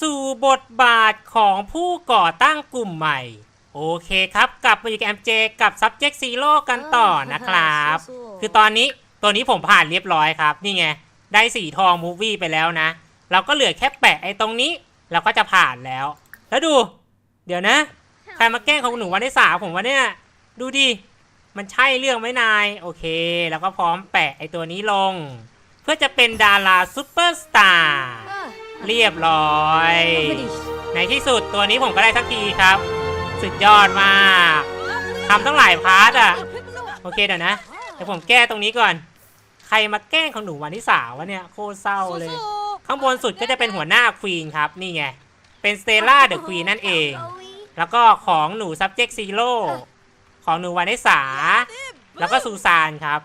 สู่บทบาทของผู้ก่อตั้งกลุ่มใหม่ โอเคครับ กลับมาอยู่กับ MJ กับ Subject Zero กันต่อนะครับ สู้ๆ คือตอนนี้ตัวนี้ผมผ่านเรียบร้อยครับ นี่ไง ได้สีทองมูวี่ไปแล้วนะ เราก็เหลือแค่แปะไอ้ตรงนี้ เราก็จะผ่านแล้ว แล้วดู เดี๋ยวนะ ใครมาแกล้งของหนูวันที่สามผมวะเนี่ย ดูดิ มันใช่เรื่องไหมนาย โอเค แล้วก็พร้อมแปะไอ้ตัวนี้ลง เพื่อจะเป็นดาราซูเปอร์สตาร์ เรียบร้อย ในที่สุดตัวนี้ผมก็ได้สักทีครับ สุดยอดมากทำต้องหลายพาร์ทอะ โอเคเดี๋ยวนะเดี๋ยวผมแก้ตรงนี้ก่อน ใครมาแกล้งของหนูวันที่สาววะเนี่ยโคตรเศร้าเลย ข้างบนสุดก็จะเป็นหัวหน้าควีนครับ นี่ไง เป็นสเตล่าเดอะควีนนั่นเอง แล้วก็ของหนู subject zero ของหนูวานิสา แล้วก็ซูซานครับ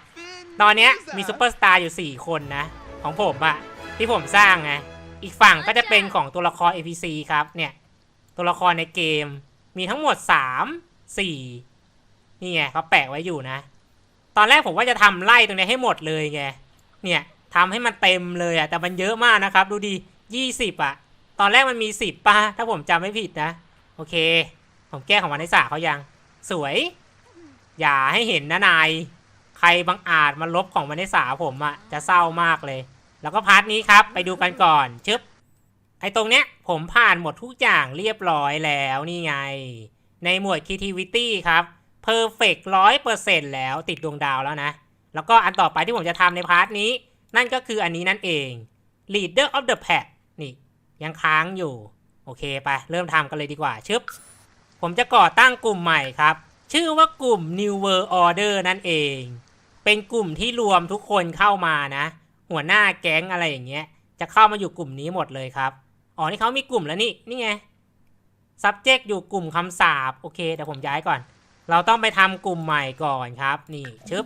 ตอนเนี้ยมีซูเปอร์สตาร์อยู่ 4 คนนะ ของผมอะที่ผมสร้างไง อีกฝั่งก็จะเป็นของตัวละคร APC ครับเนี่ย ตัวละครในเกมมีทั้งหมด 3 4 นี่ไงเขาแปะไว้อยู่นะ ตอนแรกผมว่าจะทำไล่ตรงนี้ให้หมดเลยไง เนี่ยทำให้มันเต็มเลยอะแต่มันเยอะมากนะครับ ดูดิ20อะตอนแรกมันมี 10ป่ะ ถ้าผมจำไม่ผิดนะ โอเค ผมแก้ของวันนิสาเขายัง สวย อย่าให้เห็นนะนาย ใครบังอาจมาลบของวันนิสาผมอะจะเศร้ามากเลย แล้วก็พาร์ทนี้ครับ ไปดูกันก่อนชึบไอตรงเนี้ยผมผ่านหมดทุกอย่างเรียบร้อยแล้วนี่ไง ในหมวด creativity ครับ perfect ร้อยเปอร์เซ็นแล้วติดดวงดาวแล้วนะ แล้วก็อันต่อไปที่ผมจะทำในพาร์ทนี้ นั่นก็คืออันนี้นั่นเอง leader of the pack นี่ ยังค้างอยู่ โอเคไป เริ่มทำกันเลยดีกว่าชึบผมจะก่อตั้งกลุ่มใหม่ครับ ชื่อว่ากลุ่ม New World Order นั่นเอง เป็นกลุ่มที่รวมทุกคนเข้ามานะ หัวหน้าแก๊งอะไรอย่างเงี้ย จะเข้ามาอยู่กลุ่มนี้หมดเลยครับ อ๋อ นี่เขามีกลุ่มแล้วนี่ นี่ไง subject อยู่กลุ่มคำสาปโอเคเดี๋ยวผมย้ายก่อน เราต้องไปทำกลุ่มใหม่ก่อนครับ นี่ชึบ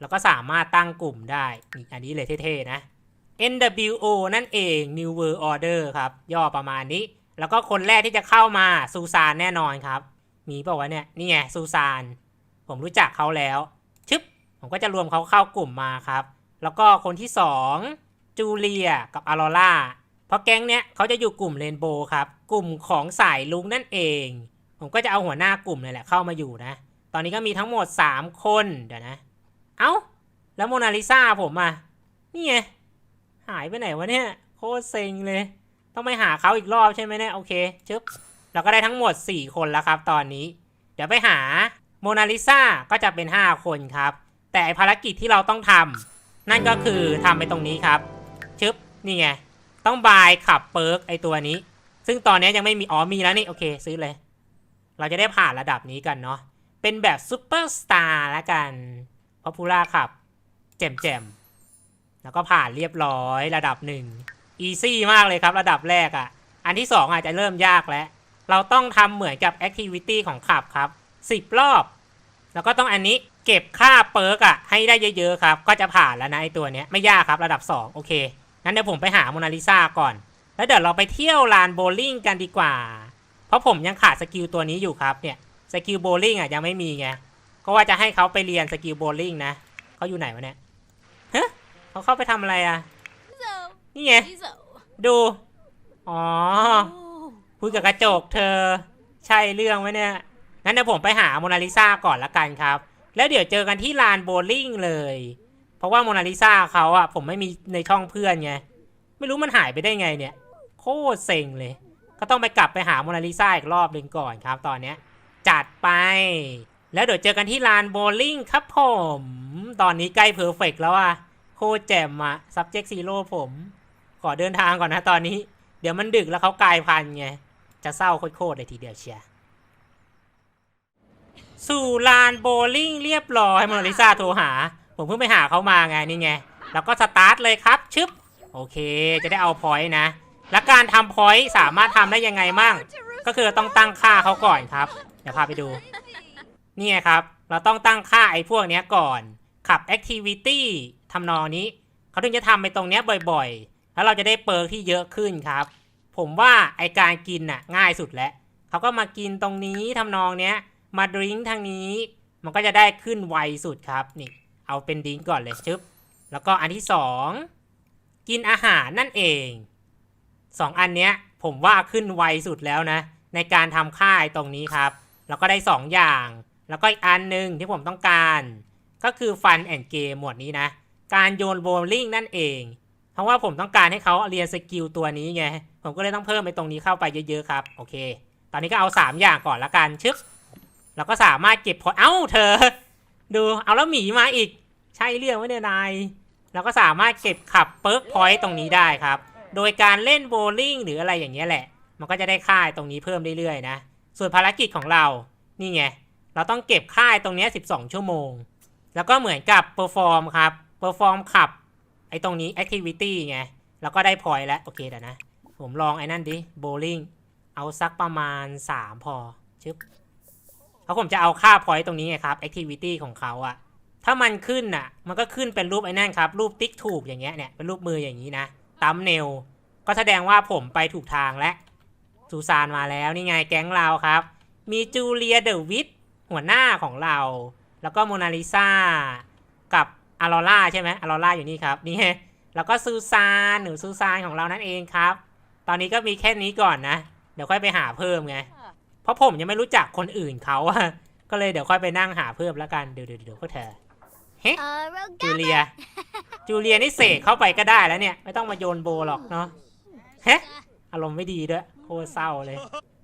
แล้วก็สามารถตั้งกลุ่มได้ นี่อันนี้เลยเท่ๆนะ NWO นั่นเอง New World Order ครับ ย่อประมาณนี้ แล้วก็คนแรกที่จะเข้ามาซูซานแน่นอนครับ มีเปล่าวะเนี่ย นี่ไงซูซาน ผมรู้จักเขาแล้ว ชึบ ผมก็จะรวมเขาเข้ากลุ่มมาครับ แล้วก็คนที่สองจูเลียกับอารอล่าเพราะแก๊งเนี้ยเขาจะอยู่กลุ่มเรนโบว์ครับ กลุ่มของสายลุงนั่นเอง ผมก็จะเอาหัวหน้ากลุ่มนี่แหละเข้ามาอยู่นะ ตอนนี้ก็มีทั้งหมด 3 คนเดี๋ยวนะ เอ้า แล้วโมนาลิซาผมอะนี่ไง หายไปไหนวะเนี่ย โคตรเซ็งเลย ต้องไปหาเขาอีกรอบใช่ไหมเนี่ย โอเคชึบเราก็ได้ทั้งหมด 4 คนแล้วครับ ตอนนี้ เดี๋ยวไปหาโมนาลิซาก็จะเป็น 5 คนครับ แต่ภารกิจที่เราต้องทำ นั่นก็คือทำไปตรงนี้ครับ ชึบ นี่ไง ต้องบายขับเปิร์กไอตัวนี้ ซึ่งตอนนี้ยังไม่มีอ๋อมีแล้วนี่โอเคซื้อเลย เราจะได้ผ่านระดับนี้กันเนาะ เป็นแบบซูเปอร์สตาร์ละกันพอพูล่าขับแจมแจมๆแล้วก็ผ่านเรียบร้อยระดับหนึ่งอีซี่มากเลยครับระดับแรกอะ่ะ อันที่สองอาจจะเริ่มยากแล้ว เราต้องทำเหมือนกับแอคทิวิตี้ของขับครับสิบรอบ แล้วก็ต้องอันนี้ เก็บค่าเปิร์กอะให้ได้เยอะๆครับ ก็จะผ่านแล้วนะไอตัวเนี้ยไม่ยากครับระดับ 2 โอเค งั้นเดี๋ยวผมไปหาโมนาลิซาก่อน แล้วเดี๋ยวเราไปเที่ยวลานโบว์ลิ่งกันดีกว่า เพราะผมยังขาดสกิลตัวนี้อยู่ครับเนี่ยสกิลโบว์ลิ่งอะยังไม่มีไงก็ว่าจะให้เขาไปเรียนสกิลโบว์ลิ่งนะเขาอยู่ไหนวะเนี่ยฮะเขาเข้าไปทำอะไรอะนี่ไงดูอ๋อคุยกับกระจกเธอ ใช่เรื่องไหมเนี่ยงั้นเดี๋ยวผมไปหาโมนาลิซาก่อนละกันครับ แล้วเดี๋ยวเจอกันที่ลานโบว์ลิ่งเลย เพราะว่าโมนาลิซาเขาอะผมไม่มีในช่องเพื่อนไง ไม่รู้มันหายไปได้ไงเนี่ย โคตรเซ็งเลย ก็ต้องไปกลับไปหาโมนาลิซาอีกรอบหนึ่งก่อนครับตอนเนี้ย จัดไป แล้วเดี๋ยวเจอกันที่ลานโบว์ลิ่งครับผม ตอนนี้ใกล้เพอร์เฟกแล้วอะโคตรแจ่มอะ subject zero ผม ขอเดินทางก่อนนะตอนนี้ เดี๋ยวมันดึกแล้วเขากลายพันธุ์ไง จะเศร้าโคตรๆเลยทีเดียวเชียร์ สู่ลานโบว์ลิ่งเรียบร้อยโมนาลิซาโทรหา ผมเพิ่งไปหาเขามาไงนี่ไง แล้วก็สตาร์ทเลยครับ ชึบ โอเค จะได้เอาพอยต์นะ และการทำพอยต์สามารถทำได้ยังไงมั่ง ก็คือต้องตั้งค่าเขาก่อนครับ เดี๋ยวพาไปดู นี่ไงครับ เราต้องตั้งค่าไอ้พวกเนี้ยก่อน ขับ activity ทำนองนี้ เขาถึงจะทำไปตรงเนี้ยบ่อยๆ แล้วเราจะได้เปิร์กที่เยอะขึ้นครับ ผมว่าไอการกินน่ะง่ายสุดแล้ว เขาก็มากินตรงนี้ทำนองเนี้ย มาดริงก์ทางนี้ มันก็จะได้ขึ้นไวสุดครับนี่เอาเป็นดริงก์ก่อนเลยชึบแล้วก็อันที่สองกินอาหารนั่นเองสองอันเนี้ยผมว่าขึ้นไวสุดแล้วนะ ในการทำค่ายตรงนี้ครับ แล้วก็ได้2องอย่าง แล้วก็อีกอันหนึ่งที่ผมต้องการ ก็คือฟันแอนเกมหมวดนี้นะ การโยนโบว์ลิ่งนั่นเอง เพราะว่าผมต้องการให้เขาเรียนสกิลตัวนี้ไง ผมก็เลยต้องเพิ่มไปตรงนี้เข้าไปเยอะๆครับ โอเค ตอนนี้ก็เอา 3 อย่างก่อนละกันชึบ แล้วก็สามารถเก็บพอเอ้าเธอ ดูเอาแล้วหมีมาอีก ใช่เรื่องไหมเนี่ยนายเราก็สามารถเก็บขับเปิร์กพอยต์ตรงนี้ได้ครับ โดยการเล่นโบว์ลิ่งหรืออะไรอย่างเงี้ยแหละ มันก็จะได้ค่ายตรงนี้เพิ่มเรื่อยๆนะ ส่วนภารกิจของเรา นี่ไง เราต้องเก็บค่ายตรงนี้ 12 ชั่วโมง แล้วก็เหมือนกับเปอร์ฟอร์มครับเปอร์ฟอร์มขับ ไอ้ตรงนี้ activity ไง แล้วก็ได้พอยต์แล้ว โอเคเดี๋ยวนะ ผมลองไอ้นั่นดิ โบลิ่ง เอาสักประมาณ 3 พอ ชึบ เพราะผมจะเอาค่าพอยต์ตรงนี้ไงครับ activity ของเขาอะถ้ามันขึ้นน่ะมันก็ขึ้นเป็นรูปไอ้นั่นครับ รูปติ๊กถูกอย่างเงี้ยเนี่ยเป็นรูปมืออย่างนี้นะตัมเนลก็แสดงว่าผมไปถูกทางแล้วซูซานมาแล้วนี่ไงแก๊งเราครับ มีจูเลียเดวิดหัวหน้าของเรา แล้วก็โมนาลิซากับอารอล่าใช่ไหมอารอล่าอยู่นี่ครับนี่แล้วก็ซูซานหนูซูซานของเรานั่นเองครับ ตอนนี้ก็มีแค่นี้ก่อนนะ เดี๋ยวค่อยไปหาเพิ่มไง เพราะผมยังไม่รู้จักคนอื่นเขาอะก็เลยเดี๋ยวค่อยไปนั่งหาเพิ่มแล้วกันเดี๋ยวเดี๋ยวเดี๋ยวพวกเธอจูเลีย จูเลียนี่เสกเข้าไปก็ได้แล้วเนี่ย ไม่ต้องมาโยนโบหรอกเนาะ เฮ้อารมณ์ไม่ดีด้วย โคตรเศร้าเลย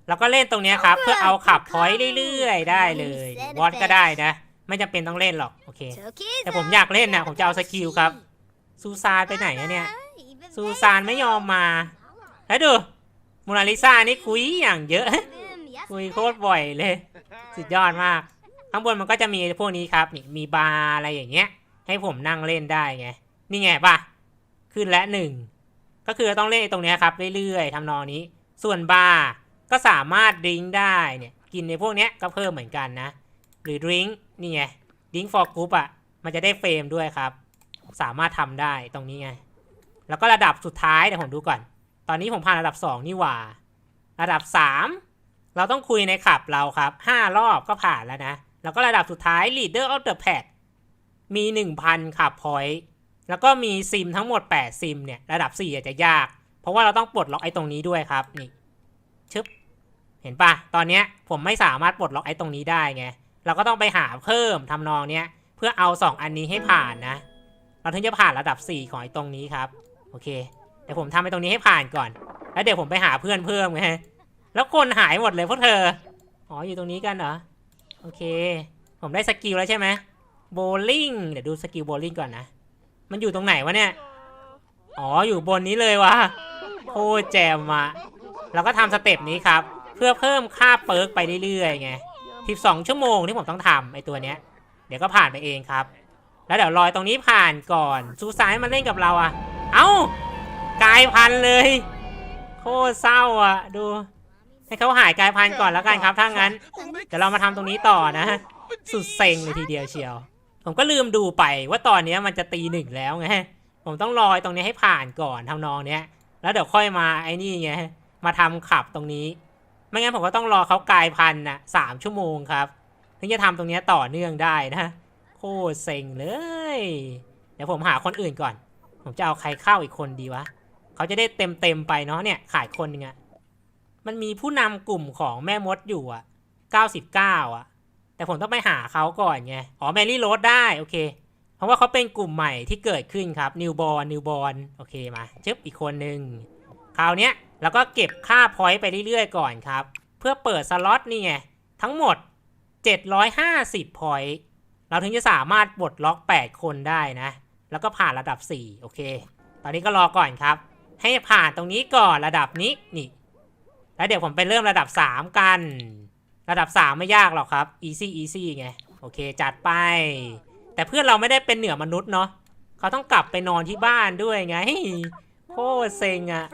แล้วก็เล่นตรงเนี้ยครับ เพื่อเอาขับพอยต์เรื่อยๆ ได้เลยบอสก็ได้นะ ไม่จำเป็นต้องเล่นหรอก โอเค แต่ผมอยากเล่นนะผมจะเอาสกิลครับ ซูซานไปไหนอะเนี่ย ซูซานไม่ยอมมา แล้วดูโมนาลิซานี่คุยอย่างเยอะ คุยโคตรบ่อยเลย สุดยอดมาก ข้างบนมันก็จะมีพวกนี้ครับนี่มีบาร์อะไรอย่างเงี้ย ให้ผมนั่งเล่นได้ไง นี่ไงป่ะ ขึ้นและหนึ่ง ก็คือต้องเล่นตรงเนี้ยครับเรื่อยๆทำนองนี้ ส่วนบาร์ก็สามารถดริงก์ได้เนี่ย กินในพวกเนี้ยก็เพิ่มเหมือนกันนะ หรือดริงก์นี่ไงดริงก์ฟอร์กรุ๊ปอะ มันจะได้เฟรมด้วยครับ สามารถทำได้ตรงนี้ไง แล้วก็ระดับสุดท้ายเดี๋ยวผมดูก่อน ตอนนี้ผมผ่านระดับ 2 นี่หว่า ระดับ 3 เราต้องคุยในขับเราครับ 5 รอบก็ผ่านแล้วนะ แล้วก็ระดับสุดท้าย leader of the pack มี 1,000ขับพอยต์แล้วก็มีซิมทั้งหมด 8 ซิมเนี่ย ระดับ 4 อาจจะยาก เพราะว่าเราต้องปลดล็อกไอ้ตรงนี้ด้วยครับ นี่ชึบเห็นปะตอนเนี้ยผมไม่สามารถปลดล็อกไอ้ตรงนี้ได้ไง เราก็ต้องไปหาเพิ่มทำนองเนี้ย เพื่อเอา 2 อันนี้ให้ผ่านนะ เราถึงจะผ่านระดับ 4 ของไอ้ตรงนี้ครับ โอเค เดี๋ยวผมทำไอ้ตรงนี้ให้ผ่านก่อน แล้วเดี๋ยวผมไปหาเพื่อนเพิ่มไง แล้วคนหายหมดเลยพวกเธอ อ๋ออยู่ตรงนี้กันเหรอ โอเค ผมได้สกิลแล้วใช่ไหมโบลิ่งเดี๋ยวดูสกิลโบลิ่งก่อนนะ มันอยู่ตรงไหนวะเนี่ย อ๋ออยู่บนนี้เลยวะโคตรแจมอะเราก็ทำสเต็ปนี้ครับ เพื่อเพิ่มค่าเปิร์กไปเรื่อยๆไง12 ชั่วโมงที่ผมต้องทำไอตัวเนี้ย เดี๋ยวก็ผ่านไปเองครับ แล้วเดี๋ยวรอยตรงนี้ผ่านก่อนซูซายมาเล่นกับเราอะเอ้ากลายพันธุ์เลย โคตรเศร้าอะดู ให้เขาหายกลายพันธุ์ก่อนแล้วกันครับถ้างั้นเดี๋ยวเรามาทำตรงนี้ต่อนะสุดเซ็งเลยทีเดียวเชียว ผมก็ลืมดูไปว่าตอนนี้มันจะตีหนึ่งแล้วไงผมต้องรอตรงนี้ให้ผ่านก่อนทำนองเนี้ย แล้วเดี๋ยวค่อยมาไอ้นี่ไงมาทำขับตรงนี้ ไม่งั้นผมก็ต้องรอเขากลายพันธุ์น่ะสามชั่วโมงครับถึงจะทำตรงนี้ต่อเนื่องได้นะโคตรเซ็งเลย เดี๋ยวผมหาคนอื่นก่อน ผมจะเอาใครเข้าอีกคนดีวะเขาจะได้เต็มเต็มๆไปเนาะเนี่ยขายคนหนึงอะ มันมีผู้นำกลุ่มของแม่มดอยู่อะ99อะแต่ผมต้องไปหาเขาก่อนไง อ๋อแมรี่โรสได้ โอเค เพราะว่าเขาเป็นกลุ่มใหม่ที่เกิดขึ้นครับนิวบอลนิวบอลโอเคมาจึ๊บอีกคนหนึ่งคราวเนี้ยเราก็เก็บค่าพอยต์ไปเรื่อยๆก่อนครับ เพื่อเปิดสล็อตนี่ไง ทั้งหมด 750พอยต์เราถึงจะสามารถปลดล็อก 8 คนได้นะ แล้วก็ผ่านระดับ 4 โอเค ตอนนี้ก็รอก่อนครับ ให้ผ่านตรงนี้ก่อนระดับนี้นี่ แล้วเดี๋ยวผมไปเริ่มระดับ 3 กัน ระดับ 3 ไม่ยากหรอกครับ easy easy ไง โอเค จัดไป แต่เพื่อนเราไม่ได้เป็นเหนือมนุษย์เนาะเขาต้องกลับไปนอนที่บ้านด้วยไงโคตรเซ็งอะ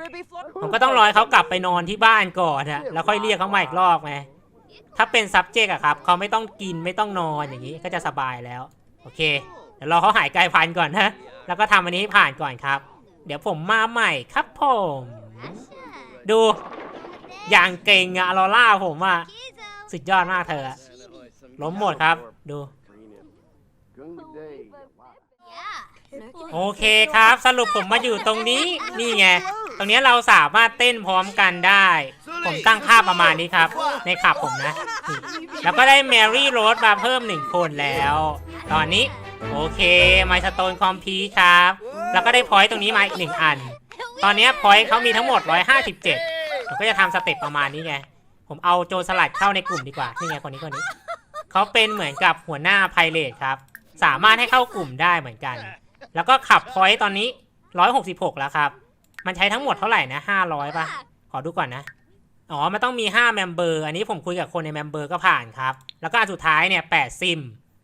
ผมก็ต้องรอให้เขากลับไปนอนที่บ้านก่อนอะแล้วค่อยเรียกเขามาอีกรอบไงถ้าเป็น subject อะครับเขาไม่ต้องกินไม่ต้องนอนอย่างนี้ก็จะสบายแล้ว โอเค เดี๋ยวรอเขาหายกลายพันก่อนนะแล้วก็ทำอันนี้ให้ผ่านก่อนครับ เดี๋ยวผมมาใหม่ครับผม ดู อย่างเก่งอะออร่าผมอะสุดยอดมากเธออะล้มหมดครับ ดู โอเคครับ สรุปผมมาอยู่ตรงนี้ นี่ไง ตรงนี้เราสามารถเต้นพร้อมกันได้ ผมตั้งค่าประมาณนี้ครับ ในขับผมนะนี่แล้วก็ได้แมรี่โรสมาเพิ่มหนึ่งคนแล้ว ตอนนี้ โอเคไมสโตนคอมพีครับ แล้วก็ได้พอยต์ตรงนี้มาอีกหนึ่งอัน ตอนนี้พอยต์เขามีทั้งหมด 157 ผมก็จะทำสเต็ปประมาณนี้ไง ผมเอาโจรสลัดเข้าในกลุ่มดีกว่านี่ไงคนนี้คนนี้ เขาเป็นเหมือนกับหัวหน้าไพเรตครับ สามารถให้เข้ากลุ่มได้เหมือนกัน แล้วก็ขับพอยต์ตอนนี้ 166 แล้วครับ มันใช้ทั้งหมดเท่าไหร่นะ 500ป่ะ ขอดูก่อนนะ อ๋อ มันต้องมี5เมมเบอร์ อันนี้ผมคุยกับคนในเมมเบอร์ก็ผ่านครับ แล้วก็อันสุดท้ายเนี่ย8ซิม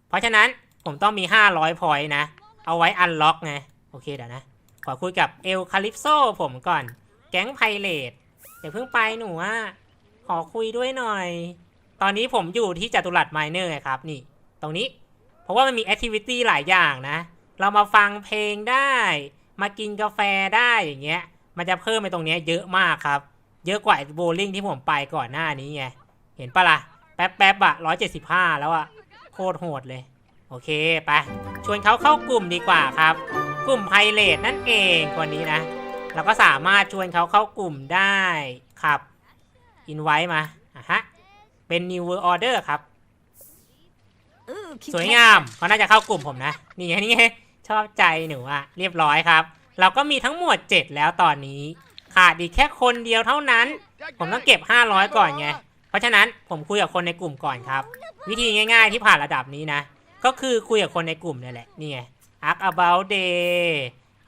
เพราะฉะนั้นผมต้องมี 500พอยต์นะ เอาไว้อันล็อกไง โอเคเดี๋ยวนะ ขอคุยกับเอลคาลิปโซผมก่อน แก๊งไพเรต อย่าเพิ่งไปหนูอะขอคุยด้วยหน่อย ตอนนี้ผมอยู่ที่จัตุรัสไมเนอร์ไงครับนี่ ตรงนี้ เพราะว่ามันมีแอคทิวิตี้หลายอย่างนะ เรามาฟังเพลงได้ มากินกาแฟได้อย่างเงี้ย มันจะเพิ่มไปตรงเนี้ยเยอะมากครับ เยอะกว่าโบลิ่งที่ผมไปก่อนหน้านี้ไง เห็นปะล่ะ แป๊บแป๊บๆอะร้อยเจ็ดสิบห้าแล้วอะโคตรโหดเลย โอเคไป ชวนเขาเข้ากลุ่มดีกว่าครับ กลุ่มไพเรตนั่นเองคนนี้นะ เราก็สามารถชวนเขาเข้ากลุ่มได้ครับอินไว้มาอะฮะเป็น New World Order ครับ สวยงามเขาน่าจะเข้ากลุ่มผมนะ นี่ไงนี่ไงชอบใจหนูอะเรียบร้อยครับ เราก็มีทั้งหมด 7 แล้วตอนนี้ ขาดอีกแค่คนเดียวเท่านั้น ผมต้องเก็บ 500 ก่อนไง เพราะฉะนั้นผมคุยกับคนในกลุ่มก่อนครับ วิธีง่าย ๆ ที่ผ่านระดับนี้นะ ก็คือคุยกับคนในกลุ่มนี่แหละนี่ไง ask about day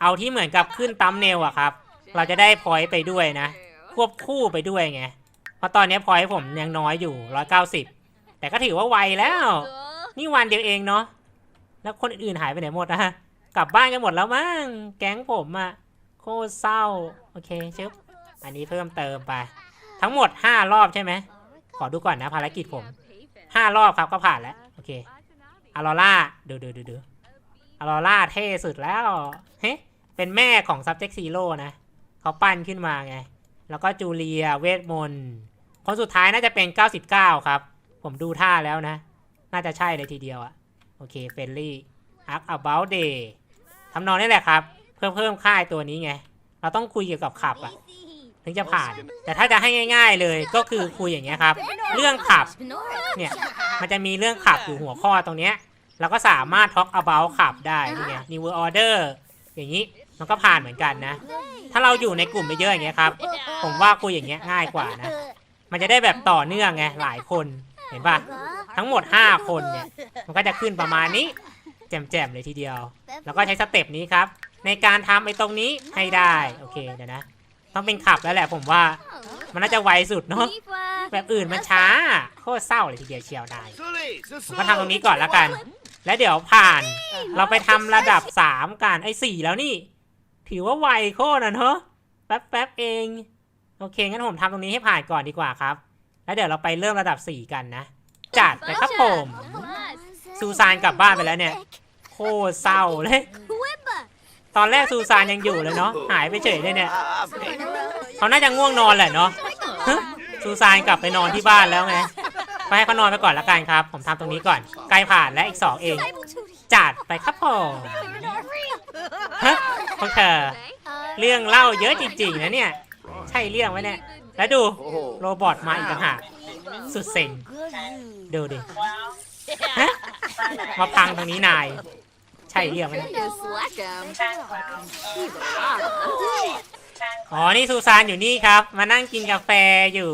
เอาที่เหมือนกับขึ้นตัมเนลอะครับ เราจะได้พอยต์ไปด้วยนะ ควบคู่ไปด้วยไง เพราะตอนนี้พอยต์ผมยังน้อยอยู่ 190 แต่ก็ถือว่าไวแล้ว นี่วันเดียวเองเนาะ แล้วคนอื่นๆหายไปไหนหมดอะกลับบ้านกันหมดแล้วมั้ง แก๊งผมอะโคตรเศร้า โอเคชึบอันนี้เพิ่มเติมไป ทั้งหมด 5 รอบใช่ไหม ขอดูก่อนนะภารกิจผม 5 รอบครับก็ผ่านแล้ว โอเคอารอล่าดูดูดูดูอารอล่าเท่สุดแล้ว เฮ้ เป็นแม่ของ subject zero นะเขาปั้นขึ้นมาไง แล้วก็จูเลียเวทมนต์คนสุดท้ายน่าจะเป็น 99 ครับ ผมดูท่าแล้วนะ น่าจะใช่เลยทีเดียวอะโอเคเฟลลี่ ask about day ทำนองนี้แหละครับ เพิ่มเพิ่มค่ายตัวนี้ไง เราต้องคุยเกี่ยวกับขับอะถึงจะผ่าน แต่ถ้าจะให้ง่าย ๆเลยก็คือคุยอย่างเงี้ยครับ เรื่องขับ เนี่ย มันจะมีเรื่องขับอยู่หัวข้อตรงเนี้ย เราก็สามารถ talk about ขับได้นี่ไง new order อย่างนี้ มันก็ผ่านเหมือนกันนะ ถ้าเราอยู่ในกลุ่มไปเยอะอย่างเงี้ยครับ ผมว่าคุยอย่างเงี้ยง่ายกว่านะ มันจะได้แบบต่อเนื่องไงหลายคนเห็นปะทั้งหมด 5 คนเนี่ย มันก็จะขึ้นประมาณนี้ แจ่มๆเลยทีเดียว แล้วก็ใช้สเต็ปนี้ครับ ในการทำไอ้ตรงนี้ให้ได้ โอเคเดี๋ยวนะ ต้องเป็นขับแล้วแหละผมว่า มันน่าจะไวสุดเนาะ แบบอื่นมันช้า โคตรเศร้าเลยทีเดียวเชียวได้ผมก็ทำตรงนี้ก่อนแล้วกัน แล้วเดี๋ยวผ่าน เราไปทำระดับ 3กันไอ้สี่แล้วนี่ ถือว่าไวโคตรนะเนอะแป๊บๆเอง โอเค งั้นผมทำตรงนี้ให้ผ่านก่อนดีกว่าครับ แล้วเดี๋ยวเราไปเริ่มระดับ 4 กันนะ จัดไปครับผมซูซานกลับบ้านไปแล้วเนี่ย โคตรเศร้าเลย ตอนแรกซูซานยังอยู่เลยเนาะ หายไปเฉยเลยเนี่ย เขาน่าจะง่วงนอนแหละเนาะซูซานกลับไปนอนที่บ้านแล้วไงไปให้เขานอนไปก่อนละกันครับ ผมทำตรงนี้ก่อน ใกล้ผ่านและอีกสองเอง จัดไปครับผมฮะพวกเธอเรื่องเล่าเยอะจริงๆนะเนี่ย ใช่เรื่องไหมเนี่ย แล้วดูโรบอทมาอีกต่างหากสุดเซ็งดูดิฮะมาพังตรงนี้นาย ใช่เรื่องไหมเนี่ยอ๋อ นี่ซูซานอยู่นี่ครับ มานั่งกินกาแฟอยู่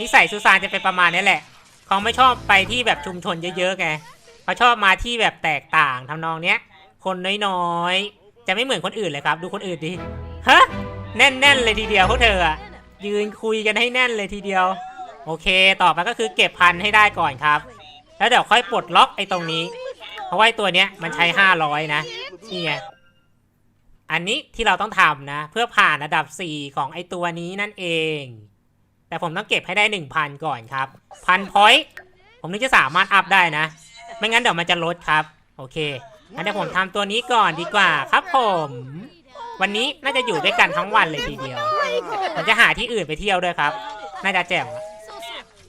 นิสัยซูซานจะเป็นประมาณนี้แหละเขาไม่ชอบไปที่แบบชุมชนเยอะๆไง เขาชอบมาที่แบบแตกต่างทำนองเนี้ย คนน้อยๆ จะไม่เหมือนคนอื่นเลยครับ ดูคนอื่นดิฮะแน่นๆ เลยทีเดียวพวกเธออะยืนคุยกันให้แน่นเลยทีเดียว โอเค ต่อมาก็คือเก็บพันให้ได้ก่อนครับ แล้วเดี๋ยวค่อยปลดล็อกไอ้ตรงนี้ เพราะว่าไอ้ตัวเนี้ยมันใช้500นะนี่ไงอันนี้ที่เราต้องทำนะ เพื่อผ่านระดับ 4 ของไอ้ตัวนี้นั่นเอง แต่ผมต้องเก็บให้ได้ 1,000 ก่อนครับพันพอยต์ผมถึงจะสามารถอัพได้นะ ไม่งั้นเดี๋ยวมันจะลดครับ โอเคงั้นเดี๋ยวผมทำตัวนี้ก่อนดีกว่าครับผม วันนี้น่าจะอยู่ด้วยกันทั้งวันเลยทีเดียวผมจะหาที่อื่นไปเที่ยวด้วยครับ น่าจะแจ่ม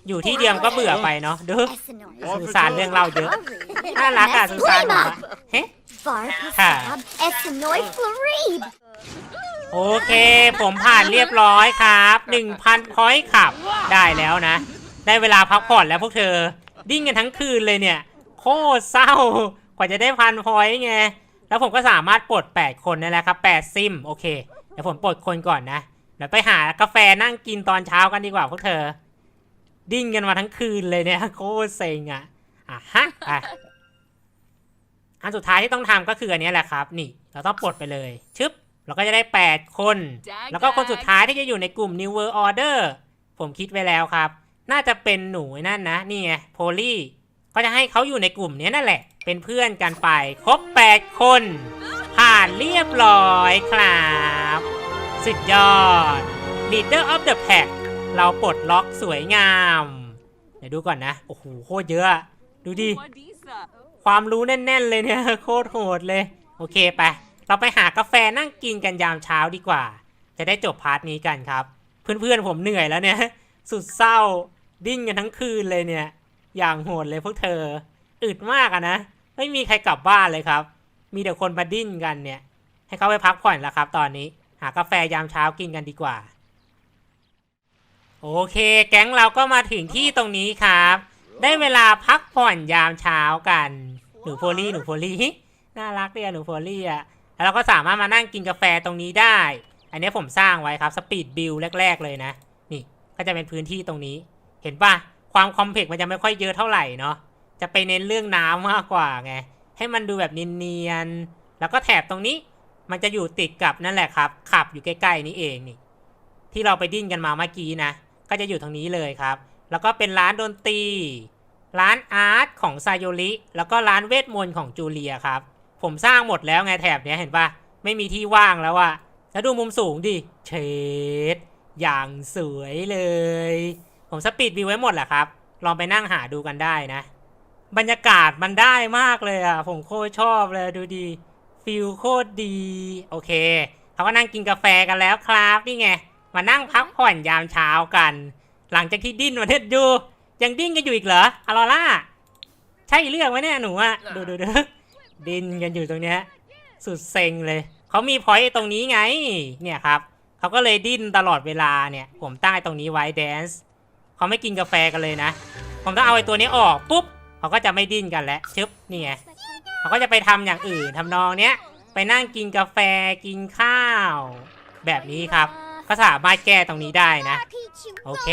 อยู่ที่เดียวก็เบื่อไปเนาะดูซูซานเรื่องเล่าเยอะน่ารักอะซูซานบอกว่าเฮ้ Varpasab Essenoi Floride. โอเค ผมผ่านเรียบร้อยครับ1,000พอยต์ขับ ได้แล้วนะ ได้เวลาพักผ่อนแล้วพวกเธอ ดิ้นกันทั้งคืนเลยเนี่ย โคตรเศร้า กว่าจะได้พันพอยต์ไง แล้วผมก็สามารถปลด 8 คนนั่นแหละครับ 8 ซิม โอเค เดี๋ยวผมปลดคนก่อนนะ เดี๋ยวไปหากาแฟนั่งกินตอนเช้ากันดีกว่าพวกเธอ ดิ้นกันมาทั้งคืนเลยเนี่ย โคตรเซ็งอะ อะฮะอะอันสุดท้ายที่ต้องทำก็คืออันนี้แหละครับ นี่ เราต้องปลดไปเลย ชึบ เราก็จะได้ 8 คน แล้วก็คนสุดท้ายที่จะอยู่ในกลุ่ม New World Order ผมคิดไว้แล้วครับ น่าจะเป็นหนูไอ้นั่นนะ นี่ไง โพลี่ ก็จะให้เขาอยู่ในกลุ่มนี้นั่นแหละ เป็นเพื่อนกันไปครบ 8 คน ผ่านเรียบร้อยครับ สุดยอด Leader of the Pack เราปลดล็อกสวยงาม เดี๋ยวดูก่อนนะ โอ้โหโคตรเยอะ ดูดิ ความรู้แน่น ๆ เลยเนี่ย โคตรโหดเลย โอเคไป เราไปหากาแฟนั่งกินกันยามเช้าดีกว่า จะได้จบพาร์ทนี้กันครับ เพื่อนๆผมเหนื่อยแล้วเนี่ย สุดเศร้าดิ้นกันทั้งคืนเลยเนี่ย อย่างโหดเลยพวกเธอ อึดมากอะนะ ไม่มีใครกลับบ้านเลยครับ มีแต่คนมาดิ้นกันเนี่ย ให้เขาไปพักผ่อนแล้วครับ ตอนนี้ หากาแฟยามเช้ากินกันดีกว่า โอเค แก๊งเราก็มาถึงที่ตรงนี้ครับ ได้เวลาพักผ่อนยามเช้ากัน หนูโพลี่หนูโพลี่น่ารักเลยอะหนูโพลี่อะแล้วเราก็สามารถมานั่งกินกาแฟตรงนี้ได้ อันนี้ผมสร้างไว้ครับสปีดบิลแรก ๆ เลยนะ นี่ก็จะเป็นพื้นที่ตรงนี้ เห็นปะ ความคอมเพล็กซ์มันจะไม่ค่อยเยอะเท่าไหร่เนาะจะไปเน้นเรื่องน้ำมากกว่าไงให้มันดูแบบเนียนๆแล้วก็แถบตรงนี้มันจะอยู่ติดกับนั่นแหละครับขับอยู่ใกล้ๆนี้เองนี่ ที่เราไปดิ้นกันมาเมื่อกี้นะก็จะอยู่ทางนี้เลยครับ แล้วก็เป็นร้านดนตรีร้านอาร์ตของไซโยริแล้วก็ร้านเวทมนต์ของจูเลียครับ ผมสร้างหมดแล้วไงแถบเนี้ยเห็นปะไม่มีที่ว่างแล้วอะแล้วดูมุมสูงดิเชดอย่างสวยเลย ผมสปีดวิวไว้หมดแหละครับ ลองไปนั่งหาดูกันได้นะ บรรยากาศมันได้มากเลยอะผมโคตรชอบเลยดูดีฟิลโคตรดี โอเคเขาก็นั่งกินกาแฟกันแล้วครับนี่ไง มานั่งพักผ่อนยามเช้ากัน หลังจากที่ดิ้นมาเท็ดดูยังดิ้นกันอยู่อีกเหรออลอล่า ใช่เรื่องไหมเนี่ยหนูอะดูดูดูดิ้นกันอยู่ตรงเนี้ยสุดเซ็งเลยเขามีพอยต์ตรงนี้ไง เนี่ยครับเขาก็เลยดิ้นตลอดเวลาเนี่ย ผมตั้งไอ้ตรงนี้ไว้แดนซ์ เขาไม่กินกาแฟกันเลยนะ ผมต้องเอาไอ้ตัวนี้ออกปุ๊บเขาก็จะไม่ดิ้นกันแล้วชึบนี่ไงเขาก็จะไปทำอย่างอื่นทำนองเนี้ยไปนั่งกินกาแฟกินข้าว แบบนี้ครับก็สามารถแก้ตรงนี้ได้นะ โอเค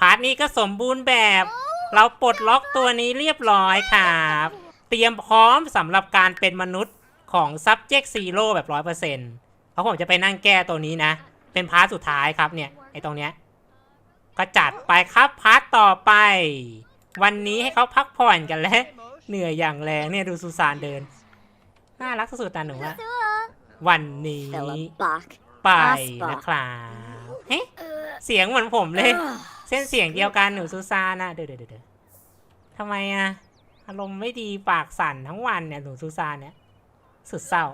พาร์ทนี้ก็สมบูรณ์แบบ เราปลดล็อกตัวนี้เรียบร้อยครับ เตรียมพร้อมสำหรับการเป็นมนุษย์ของ subject zero แบบ 100%เพราะผมจะไปนั่งแก้ตัวนี้นะ เป็นพาร์ทสุดท้ายครับเนี่ยไอ้ตรงเนี้ย ก็จัดไปครับพาร์ทต่อไป วันนี้ให้เขาพักผ่อนกันแล้ว เหนื่อยอย่างแรงเนี่ยดูซูซานเดิน น่ารักสุดๆตาหนูอะวันนี้ ไปนะครับเฮ้เสียงเหมือนผมเลย เส้นเสียงเดียวกันหนูซูซานะเดี๋ยวเดี๋ยวเดี๋ยวทำไมอะอารมณ์ไม่ดีปากสั่นทั้งวันเนี่ยหนูซูซานเนี่ยสุดเศร้า